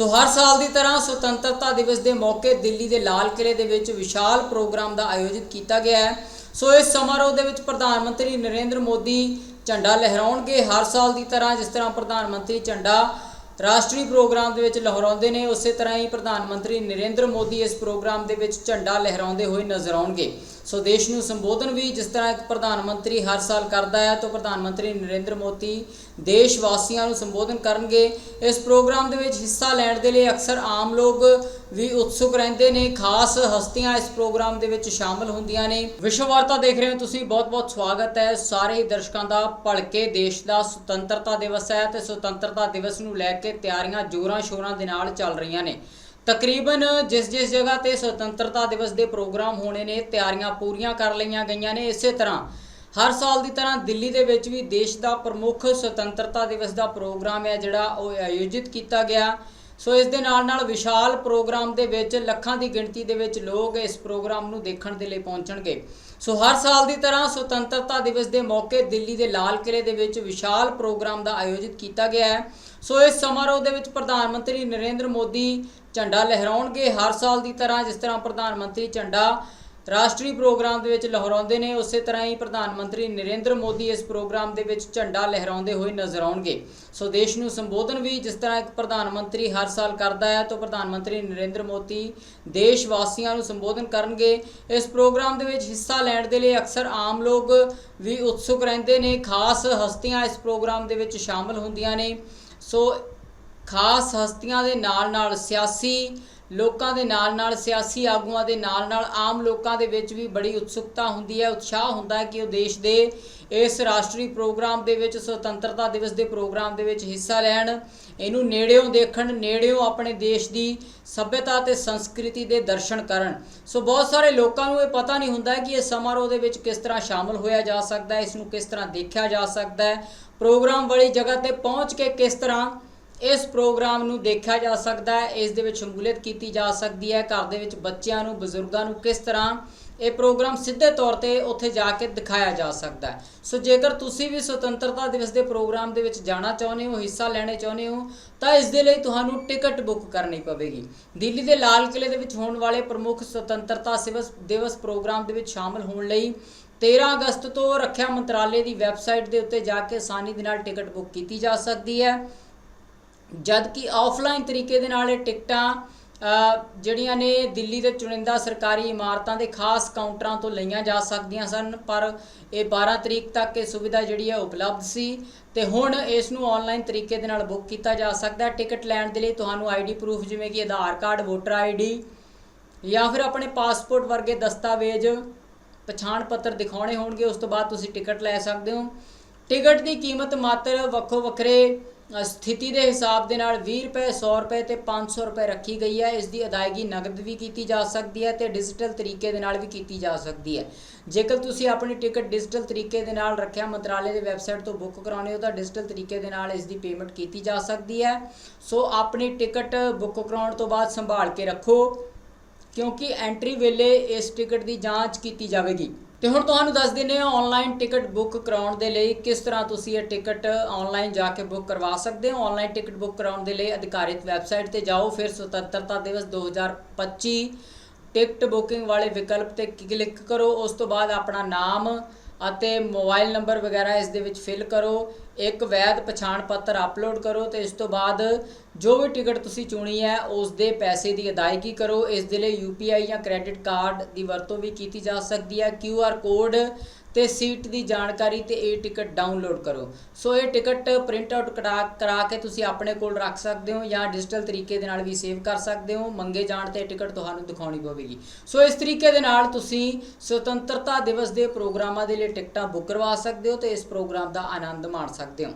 ਸੋ ਹਰ ਸਾਲ ਦੀ ਤਰ੍ਹਾਂ ਸੁਤੰਤਰਤਾ ਦਿਵਸ ਦੇ ਮੌਕੇ ਦਿੱਲੀ ਦੇ ਲਾਲ ਕਿਲੇ ਦੇ ਵਿੱਚ ਵਿਸ਼ਾਲ ਪ੍ਰੋਗਰਾਮ ਦਾ ਆਯੋਜਿਤ ਕੀਤਾ ਗਿਆ ਹੈ। ਸੋ ਇਸ ਸਮਾਰੋਹ ਦੇ ਵਿੱਚ ਪ੍ਰਧਾਨ ਮੰਤਰੀ ਨਰਿੰਦਰ ਮੋਦੀ ਝੰਡਾ ਲਹਿਰਾਉਣਗੇ। ਹਰ ਸਾਲ ਦੀ ਤਰ੍ਹਾਂ ਜਿਸ ਤਰ੍ਹਾਂ ਪ੍ਰਧਾਨ ਮੰਤਰੀ ਝੰਡਾ ਰਾਸ਼ਟਰੀ ਪ੍ਰੋਗਰਾਮ ਦੇ ਵਿੱਚ ਲਹਿਰਾਉਂਦੇ ਨੇ, ਉਸੇ ਤਰ੍ਹਾਂ ਹੀ ਪ੍ਰਧਾਨ ਮੰਤਰੀ ਨਰਿੰਦਰ ਮੋਦੀ ਇਸ ਪ੍ਰੋਗਰਾਮ ਦੇ ਵਿੱਚ ਝੰਡਾ ਲਹਿਰਾਉਂਦੇ ਹੋਏ ਨਜ਼ਰ ਆਉਣਗੇ। ਸੋ ਦੇਸ਼ ਨੂੰ ਸੰਬੋਧਨ ਵੀ ਜਿਸ ਤਰ੍ਹਾਂ ਇੱਕ ਪ੍ਰਧਾਨ ਮੰਤਰੀ ਹਰ ਸਾਲ ਕਰਦਾ ਹੈ, ਤਾਂ ਪ੍ਰਧਾਨ ਮੰਤਰੀ ਨਰਿੰਦਰ ਮੋਦੀ ਦੇਸ਼ ਵਾਸੀਆਂ ਨੂੰ ਸੰਬੋਧਨ ਕਰਨਗੇ। ਇਸ ਪ੍ਰੋਗਰਾਮ ਦੇ ਵਿੱਚ ਹਿੱਸਾ ਲੈਣ ਦੇ ਲਈ ਅਕਸਰ ਆਮ ਲੋਕ ਵੀ ਉਤਸੁਕ ਰਹਿੰਦੇ ਨੇ। ਖਾਸ ਹਸਤੀਆਂ ਇਸ ਪ੍ਰੋਗਰਾਮ ਦੇ ਵਿੱਚ ਸ਼ਾਮਲ ਹੁੰਦੀਆਂ ਨੇ। ਵਿਸ਼ਵ ਵਾਰਤਾ ਦੇਖ ਰਹੇ ਹੋ ਤੁਸੀਂ, ਬਹੁਤ-ਬਹੁਤ ਸਵਾਗਤ ਹੈ। ਸਾਰੇ ਹੀ ਦਰਸ਼ਕਾਂ ਦਾ ਭਲਕੇ ਦੇਸ਼ ਦਾ ਸੁਤੰਤਰਤਾ ਦਿਵਸ ਹੈ ਤੇ ਸੁਤੰਤਰਤਾ ਦਿਵਸ ਨੂੰ ਲੈ ਕੇ ਤਿਆਰੀਆਂ ਜੋਰਾਂ ਸ਼ੋਰਾਂ ਦੇ ਨਾਲ ਚੱਲ ਰਹੀਆਂ ਨੇ। ਤਕਰੀਬਨ ਜਿਸ ਜਿਸ ਜਗ੍ਹਾ ਤੇ ਸੁਤੰਤਰਤਾ ਦਿਵਸ ਦੇ ਪ੍ਰੋਗਰਾਮ ਹੋਣੇ ਨੇ, ਤਿਆਰੀਆਂ ਪੂਰੀਆਂ ਕਰ ਲਈਆਂ ਗਈਆਂ ਨੇ, ਇਸੇ ਤਰ੍ਹਾਂ ਹਰ ਸਾਲ ਦੀ ਤਰ੍ਹਾਂ ਦਿੱਲੀ ਦੇ ਵਿੱਚ ਵੀ ਦੇਸ਼ ਦਾ ਪ੍ਰਮੁੱਖ ਸੁਤੰਤਰਤਾ ਦਿਵਸ ਦਾ ਪ੍ਰੋਗਰਾਮ ਹੈ, ਜਿਹੜਾ ਉਹ ਆਯੋਜਿਤ ਕੀਤਾ ਗਿਆ। ਸੋ ਇਸ ਦੇ ਨਾਲ ਨਾਲ ਵਿਸ਼ਾਲ ਪ੍ਰੋਗਰਾਮ ਦੇ ਵਿੱਚ, ਲੱਖਾਂ ਦੀ ਗਿਣਤੀ ਦੇ ਵਿੱਚ ਲੋਕ ਇਸ ਪ੍ਰੋਗਰਾਮ ਨੂੰ ਦੇਖਣ ਦੇ ਲਈ ਪਹੁੰਚਣਗੇ। ਸੋ ਹਰ ਸਾਲ ਦੀ ਤਰ੍ਹਾਂ ਸੁਤੰਤਰਤਾ ਦਿਵਸ ਦੇ ਮੌਕੇ ਦਿੱਲੀ ਦੇ ਲਾਲ ਕਿਲੇ ਦੇ ਵਿੱਚ ਵਿਸ਼ਾਲ ਪ੍ਰੋਗਰਾਮ ਦਾ ਆਯੋਜਿਤ ਕੀਤਾ ਗਿਆ ਹੈ। ਸੋ ਇਸ ਸਮਾਰੋਹ ਦੇ ਵਿੱਚ ਪ੍ਰਧਾਨ ਮੰਤਰੀ ਨਰਿੰਦਰ ਮੋਦੀ ਝੰਡਾ ਲਹਿਰਾਉਣਗੇ। ਹਰ ਸਾਲ ਦੀ ਤਰ੍ਹਾਂ ਜਿਸ ਤਰ੍ਹਾਂ ਪ੍ਰਧਾਨ ਮੰਤਰੀ ਝੰਡਾ ਰਾਸ਼ਟਰੀ ਪ੍ਰੋਗਰਾਮ ਦੇ ਵਿੱਚ ਲਹਿਰਾਉਂਦੇ ਨੇ, ਉਸੇ ਤਰ੍ਹਾਂ ਹੀ ਪ੍ਰਧਾਨ ਮੰਤਰੀ ਨਰਿੰਦਰ ਮੋਦੀ ਇਸ ਪ੍ਰੋਗਰਾਮ ਦੇ ਵਿੱਚ ਝੰਡਾ ਲਹਿਰਾਉਂਦੇ ਹੋਏ ਨਜ਼ਰ ਆਉਣਗੇ। ਸੋ ਦੇਸ਼ ਨੂੰ ਸੰਬੋਧਨ ਵੀ ਜਿਸ ਤਰ੍ਹਾਂ ਇੱਕ ਪ੍ਰਧਾਨ ਮੰਤਰੀ ਹਰ ਸਾਲ ਕਰਦਾ ਹੈ, ਤਾਂ ਪ੍ਰਧਾਨ ਮੰਤਰੀ ਨਰਿੰਦਰ ਮੋਦੀ ਦੇਸ਼ ਵਾਸੀਆਂ ਨੂੰ ਸੰਬੋਧਨ ਕਰਨਗੇ। ਇਸ ਪ੍ਰੋਗਰਾਮ ਦੇ ਵਿੱਚ ਹਿੱਸਾ ਲੈਣ ਦੇ ਲਈ ਅਕਸਰ ਆਮ ਲੋਕ ਵੀ ਉਤਸੁਕ ਰਹਿੰਦੇ ਨੇ। ਖਾਸ ਹਸਤੀਆਂ ਇਸ ਪ੍ਰੋਗਰਾਮ ਦੇ ਵਿੱਚ ਸ਼ਾਮਲ ਹੁੰਦੀਆਂ ਨੇ। ਸੋ ਖਾਸ ਹਸਤੀਆਂ ਦੇ ਨਾਲ ਨਾਲ ਸਿਆਸੀ ਲੋਕਾਂ ਦੇ ਨਾਲ ਨਾਲ, ਸਿਆਸੀ ਆਗੂਆਂ ਦੇ ਨਾਲ ਨਾਲ ਆਮ ਲੋਕਾਂ ਦੇ ਵਿੱਚ ਵੀ ਬੜੀ ਉਤਸੁਕਤਾ ਹੁੰਦੀ ਹੈ, ਉਤਸ਼ਾਹ ਹੁੰਦਾ ਹੈ ਕਿ ਉਹ ਦੇਸ਼ ਦੇ ਇਸ ਰਾਸ਼ਟਰੀ ਪ੍ਰੋਗਰਾਮ ਦੇ ਵਿੱਚ, ਸੁਤੰਤਰਤਾ ਦਿਵਸ ਦੇ ਪ੍ਰੋਗਰਾਮ ਦੇ ਵਿੱਚ ਹਿੱਸਾ ਲੈਣ, ਇਹਨੂੰ ਨੇੜਿਓਂ ਦੇਖਣ, ਨੇੜਿਓਂ ਆਪਣੇ ਦੇਸ਼ ਦੀ ਸੱਭਿਅਤਾ ਤੇ ਸੰਸਕ੍ਰਿਤੀ ਦੇ ਦਰਸ਼ਨ ਕਰਨ। ਸੋ ਬਹੁਤ ਸਾਰੇ ਲੋਕਾਂ ਨੂੰ ਇਹ ਪਤਾ ਨਹੀਂ ਹੁੰਦਾ ਕਿ ਇਹ ਸਮਾਰੋਹ ਦੇ ਵਿੱਚ ਕਿਸ ਤਰ੍ਹਾਂ ਸ਼ਾਮਲ ਹੋਇਆ ਜਾ ਸਕਦਾ ਹੈ, ਇਸ ਨੂੰ ਕਿਸ ਤਰ੍ਹਾਂ ਦੇਖਿਆ ਜਾ ਸਕਦਾ ਹੈ, ਪ੍ਰੋਗਰਾਮ ਵਾਲੀ ਜਗ੍ਹਾ ਤੇ ਪਹੁੰਚ ਕੇ ਕਿਸ ਤਰ੍ਹਾਂ ਇਸ ਪ੍ਰੋਗਰਾਮ ਨੂੰ ਦੇਖਿਆ ਜਾ ਸਕਦਾ ਹੈ, ਇਸ ਦੇ ਵਿੱਚ ਸ਼ਮੂਲੀਅਤ ਕੀਤੀ ਜਾ ਸਕਦੀ ਹੈ। ਘਰ ਦੇ ਵਿੱਚ ਬੱਚਿਆਂ ਨੂੰ, ਬਜ਼ੁਰਗਾਂ ਨੂੰ ਕਿਸ ਤਰ੍ਹਾਂ ਇਹ ਪ੍ਰੋਗਰਾਮ ਸਿੱਧੇ ਤੌਰ ਤੇ ਉੱਥੇ ਜਾ ਕੇ ਦਿਖਾਇਆ ਜਾ ਸਕਦਾ ਹੈ। ਸੋ ਜੇਕਰ ਤੁਸੀਂ ਵੀ ਸੁਤੰਤਰਤਾ ਦਿਵਸ ਦੇ ਪ੍ਰੋਗਰਾਮ ਦੇ ਵਿੱਚ ਜਾਣਾ ਚਾਹੁੰਦੇ ਹੋ, ਹਿੱਸਾ ਲੈਣੇ ਚਾਹੁੰਦੇ ਹੋ, ਤਾਂ ਇਸ ਦੇ ਲਈ ਤੁਹਾਨੂੰ ਟਿਕਟ ਬੁੱਕ ਕਰਨੀ ਪਵੇਗੀ। ਦਿੱਲੀ ਦੇ ਲਾਲ ਕਿਲੇ ਦੇ ਵਿੱਚ ਹੋਣ ਵਾਲੇ ਪ੍ਰਮੁੱਖ ਸੁਤੰਤਰਤਾ ਦਿਵਸ ਦਿਵਸ ਪ੍ਰੋਗਰਾਮ ਦੇ ਵਿੱਚ ਸ਼ਾਮਲ ਹੋਣ ਲਈ 13 ਅਗਸਤ ਤੋਂ ਰੱਖਿਆ ਮੰਤਰਾਲੇ ਦੀ ਵੈਬਸਾਈਟ ਦੇ ਉੱਤੇ ਜਾ ਕੇ ਆਸਾਨੀ ਦੇ ਨਾਲ ਟਿਕਟ ਬੁੱਕ ਕੀਤੀ ਜਾ ਸਕਦੀ ਹੈ। ਜਦ ਕਿ ਆਫਲਾਈਨ ਤਰੀਕੇ ਦੇ ਨਾਲ ਇਹ ਟਿਕਟਾਂ ਜਿਹੜੀਆਂ ਨੇ ਦਿੱਲੀ ਦੇ ਚੁਣਿੰਦਾ ਸਰਕਾਰੀ ਇਮਾਰਤਾਂ ਦੇ ਖਾਸ ਕਾਊਂਟਰਾਂ ਤੋਂ ਲਈਆਂ ਜਾ ਸਕਦੀਆਂ ਸਨ, ਪਰ ਇਹ 12 ਤਰੀਕ ਤੱਕ ਇਹ ਸੁਵਿਧਾ ਜਿਹੜੀ ਹੈ ਉਪਲਬਧ ਸੀ ਤੇ ਹੁਣ ਇਸ ਨੂੰ ਆਨਲਾਈਨ ਤਰੀਕੇ ਦੇ ਨਾਲ ਬੁੱਕ ਕੀਤਾ ਜਾ ਸਕਦਾ ਹੈ। ਟਿਕਟ ਲੈਣ ਦੇ ਲਈ ਤੁਹਾਨੂੰ ਆਈਡੀ ਪ੍ਰੂਫ ਜਿਵੇਂ ਕਿ ਆਧਾਰ ਕਾਰਡ, ਵੋਟਰ ਆਈਡੀ ਜਾਂ ਫਿਰ ਆਪਣੇ ਪਾਸਪੋਰਟ ਵਰਗੇ ਦਸਤਾਵੇਜ਼ ਪਛਾਣ ਪੱਤਰ ਦਿਖਾਉਣੇ ਹੋਣਗੇ, ਉਸ ਤੋਂ ਬਾਅਦ ਤੁਸੀਂ ਟਿਕਟ ਲੈ ਸਕਦੇ ਹੋ। ਟਿਕਟ ਦੀ ਕੀਮਤ ਮਾਤਰ ਵੱਖੋ ਵੱਖਰੇ ਸਥਿਤੀ ਦੇ ਹਿਸਾਬ ਦੇ ਨਾਲ 20 ਰੁਪਏ 100 ਰੁਪਏ ਤੇ 500 ਰੁਪਏ ਰੱਖੀ ਗਈ ਹੈ। ਇਸ ਦੀ ਅਦਾਇਗੀ ਨਗਦ ਵੀ ਕੀਤੀ ਜਾ ਸਕਦੀ ਹੈ ਤੇ ਡਿਜੀਟਲ ਤਰੀਕੇ ਦੇ ਨਾਲ ਵੀ ਕੀਤੀ ਜਾ ਸਕਦੀ ਹੈ। ਜੇਕਰ ਤੁਸੀਂ ਆਪਣੀ ਟਿਕਟ ਡਿਜੀਟਲ ਤਰੀਕੇ ਦੇ ਨਾਲ ਰੱਖਿਆ ਮੰਤਰਾਲੇ ਦੇ ਵੈਬਸਾਈਟ ਤੋਂ ਬੁੱਕ ਕਰਾਉਣੇ ਹੋ ਤਾਂ ਡਿਜੀਟਲ ਤਰੀਕੇ ਦੇ ਨਾਲ ਇਸ ਦੀ ਪੇਮੈਂਟ ਕੀਤੀ ਜਾ ਸਕਦੀ ਹੈ। ਸੋ ਆਪਣੀ ਟਿਕਟ ਬੁੱਕ ਕਰਾਉਣ ਤੋਂ ਬਾਅਦ ਸੰਭਾਲ ਕੇ ਰੱਖੋ, ਕਿਉਂਕਿ ਐਂਟਰੀ ਵੇਲੇ ਇਸ ਟਿਕਟ ਦੀ ਜਾਂਚ ਕੀਤੀ ਜਾਵੇਗੀ। ਤੇ ਹੁਣ ਤੁਹਾਨੂੰ ਦੱਸ ਦਿੰਦੇ ਹਾਂ ਆਨਲਾਈਨ ਟਿਕਟ ਬੁੱਕ ਕਰਾਉਣ ਦੇ ਲਈ ਕਿਸ ਤਰ੍ਹਾਂ ਤੁਸੀਂ ਇਹ ਟਿਕਟ ਆਨਲਾਈਨ ਜਾ ਕੇ ਬੁੱਕ ਕਰਵਾ ਸਕਦੇ ਹੋ। ਆਨਲਾਈਨ ਟਿਕਟ ਬੁੱਕ ਕਰਾਉਣ ਦੇ ਲਈ ਅਧਿਕਾਰਿਤ ਵੈਬਸਾਈਟ ਤੇ ਜਾਓ, ਫਿਰ ਸੁਤੰਤਰਤਾ ਦਿਵਸ 2025 ਟਿਕਟ ਬੁਕਿੰਗ ਵਾਲੇ ਵਿਕਲਪ ਤੇ ਕਲਿੱਕ ਕਰੋ, ਉਸ ਤੋਂ ਬਾਅਦ ਆਪਣਾ ਨਾਮ ਅਤੇ ਮੋਬਾਈਲ ਨੰਬਰ ਵਗੈਰਾ ਇਸ ਦੇ ਵਿੱਚ ਫਿਲ ਕਰੋ, ਇੱਕ ਵੈਧ ਪਛਾਣ ਪੱਤਰ ਅਪਲੋਡ ਕਰੋ ਤੇ ਇਸ ਤੋਂ ਬਾਅਦ ਜੋ ਵੀ ਟਿਕਟ ਤੁਸੀਂ ਚੁਣੀ ਹੈ, ਉਸ ਦੇ ਪੈਸੇ ਦੀ ਅਦਾਇਗੀ ਕਰੋ। ਇਸ ਦੇ ਲਈ UPI ਜਾਂ ਕ੍ਰੈਡਿਟ ਕਾਰਡ ਦੀ ਵਰਤੋਂ ਵੀ ਕੀਤੀ ਜਾ ਸਕਦੀ ਹੈ। QR ਕੋਡ ਤੇ ਸੀਟ ਦੀ ਜਾਣਕਾਰੀ ਤੇ ਇਹ ਟਿਕਟ ਡਾਊਨਲੋਡ ਕਰੋ। ਸੋ ਇਹ ਟਿਕਟ ਪ੍ਰਿੰਟ ਆਊਟ ਕਰਾ ਕਰਾ ਕੇ ਤੁਸੀਂ ਆਪਣੇ ਕੋਲ ਰੱਖ ਸਕਦੇ ਹੋ ਜਾਂ ਡਿਜੀਟਲ ਤਰੀਕੇ ਦੇ ਨਾਲ ਵੀ ਸੇਵ ਕਰ ਸਕਦੇ ਹੋ। ਮੰਗੇ ਜਾਣ ਤੇ ਟਿਕਟ ਤੁਹਾਨੂੰ ਦਿਖਾਉਣੀ ਪਵੇਗੀ। ਸੋ ਇਸ ਤਰੀਕੇ ਦੇ ਨਾਲ ਤੁਸੀਂ ਸੁਤੰਤਰਤਾ ਦਿਵਸ ਦੇ ਪ੍ਰੋਗਰਾਮਾਂ ਦੇ ਲਈ ਟਿਕਟਾਂ ਬੁੱਕ ਕਰਵਾ ਸਕਦੇ ਹੋ ਤੇ ਇਸ ਪ੍ਰੋਗਰਾਮ ਦਾ ਆਨੰਦ ਮਾਣ ਸਕਦੇ ਹੋ।